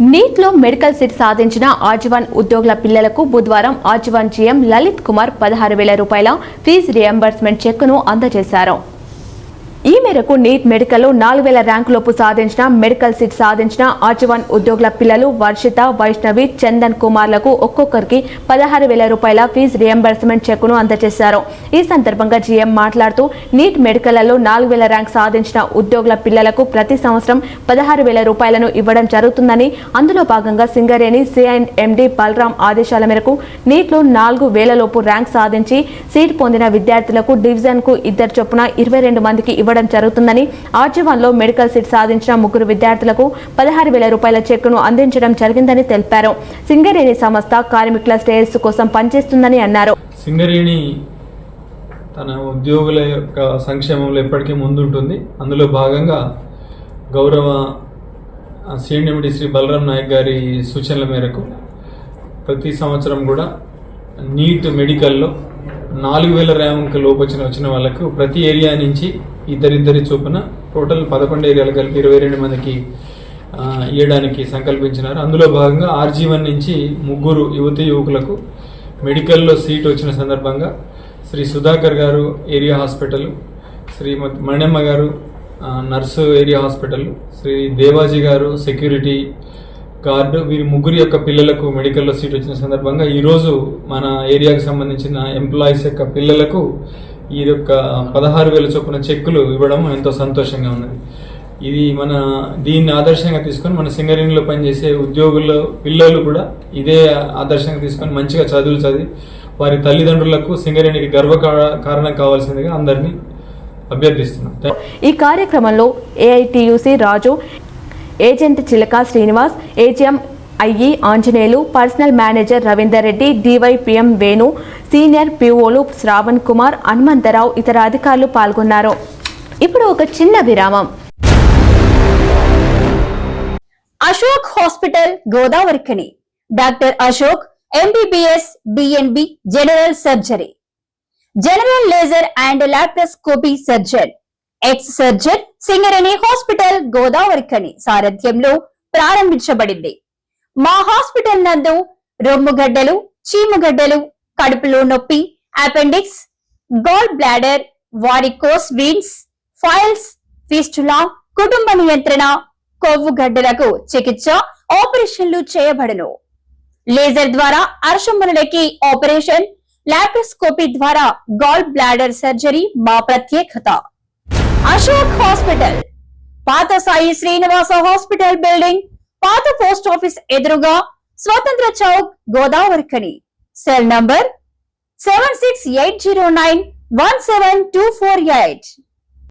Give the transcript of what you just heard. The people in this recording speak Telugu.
నీట్లో మెడికల్ సీట్ సాధించిన ఆజీవన్ ఉద్యోగుల పిల్లలకు బుధవారం ఆజీవన్ జీఎం లలిత్ కుమార్ పదహారు వేల రూపాయల ఫీజు రియంబర్స్మెంట్ చెక్కును అందజేశారు. ఈ మేరకు నీట్ మెడికల్లో నాలుగు వేల ర్యాంకులోపు సాధించిన మెడికల్ సీట్ సాధించిన ఆజీవన్ ఉద్యోగుల పిల్లలు వర్షిత వైష్ణవి చందన్ కుమార్లకు ఒక్కొక్కరికి పదహారు వేల రూపాయల ఫీజు రియంబర్స్మెంట్ చెక్కును అందజేశారు. ఈ సందర్భంగా జీఎం మాట్లాడుతూ నీట్ మెడికల్లో నాలుగు వేల ర్యాంక్ సాధించిన ఉద్యోగుల పిల్లలకు ప్రతి సంవత్సరం పదహారు వేల రూపాయలను ఇవ్వడం జరుగుతుందని అందులో భాగంగా సింగరేణి సిఐన్ ఎండి బలరాం ఆదేశాల మేరకు నీట్లో నాలుగు వేలలోపు ర్యాంక్ సాధించి సీట్ పొందిన విద్యార్థులకు డివిజన్కు ఇద్దరు చొప్పున ఇరవై రెండు మందికి ఇవ్వడం జరుగుతుందని ఆర్జీవన్లో మెడికల్ సీట్ సాధించిన ముగ్గురు విద్యార్థులకు పదహారు వేల రూపాయల చెక్కును అందించడం జరిగిందని తెలిపారు. సింగరేణి సంస్థ కార్మికుల శ్రేయస్సు కోసం పనిచేస్తుందని అన్నారు. సింగరేణి తన ఉద్యోగుల యొక్క సంక్షేమంలో ఎప్పటికీ ముందుంటుంది. అందులో భాగంగా గౌరవ సిఎండి శ్రీ బలరాం నాయక్ గారి సూచనల మేరకు ప్రతి సంవత్సరం కూడా నీట్ మెడికల్లో నాలుగు వేల ర్యాంక్ లోపు వచ్చిన వచ్చిన వాళ్ళకు ప్రతి ఏరియా నుంచి ఇద్దరిద్దరి చొప్పున టోటల్ పదకొండు ఏరియాలు కలిపి ఇరవై రెండు మందికి ఇవ్వడానికి సంకల్పించినారు. అందులో భాగంగా ఆర్జీవన్ నుంచి ముగ్గురు యువతి యువకులకు మెడికల్లో సీట్ వచ్చిన సందర్భంగా శ్రీ సుధాకర్ గారు area hospital Shrimati Manimma garu nurse area hospital Shri Devaji garu security guard వీరి ముగ్గురు యొక్క పిల్లలకు మెడికల్లో సీట్ వచ్చిన సందర్భంగా ఈరోజు మన ఏరియాకు సంబంధించిన ఎంప్లాయీస్ యొక్క పిల్లలకు ఈ యొక్క పదహారు వేల చొప్పున చెక్కులు ఇవ్వడం ఎంతో సంతోషంగా ఉన్నది. ఇది మన దీన్ని ఆదర్శంగా తీసుకొని మన సింగరేణిలో పనిచేసే ఉద్యోగులు పిల్లలు కూడా ఇదే ఆదర్శంగా తీసుకొని మంచిగా చదువులు చదివి వారి తల్లిదండ్రులకు సింగరేణికి గర్వ కారణం కావాల్సిందిగా అందరినీ అభ్యర్థిస్తున్నాం. ఈ కార్యక్రమంలో AITUC Raju agent Chilaka Srinivas AGM IE Anjaneyulu personnel manager Ravinder Reddy DYPM Venu senior పిఓలు Shravan Kumar Hanumantharao ఇతర అధికారులు పాల్గొన్నారు. ఇప్పుడు ఒక చిన్న విరామం. Ashok hospital Godavarikhani. Doctor Ashok MBBS DNB general surgery. General laser and laparoscopy surgeon. Ex surgeon Singareni hospital Godavarikhani. సారథ్యంలో ప్రారంభించబడింది. మా హాస్పిటల్ నందు రొమ్ముగడ్డలు చీముగడ్డలు కడుపులో నొప్పి appendix gall bladder varicose veins piles fistula కుటుంబ నియంత్రణ కొవ్వు గడ్డలకు చికిత్స ఆపరేషన్లు చేయబడను. లేజర్ ద్వారా అర్షములకి ఆపరేషన్ లాప్రోస్కోపీ ద్వారా గాల్ బ్లాడర్ సర్జరీ మా ప్రత్యేకత. అశోక్ హాస్పిటల్ పాత సాయి శ్రీనివాస హాస్పిటల్ బిల్డింగ్ పాత పోస్ట్ ఆఫీస్ ఎదురుగా స్వతంత్ర Chowk Godavarikhani. Cell number seven six eight zero nine one seven two four eight.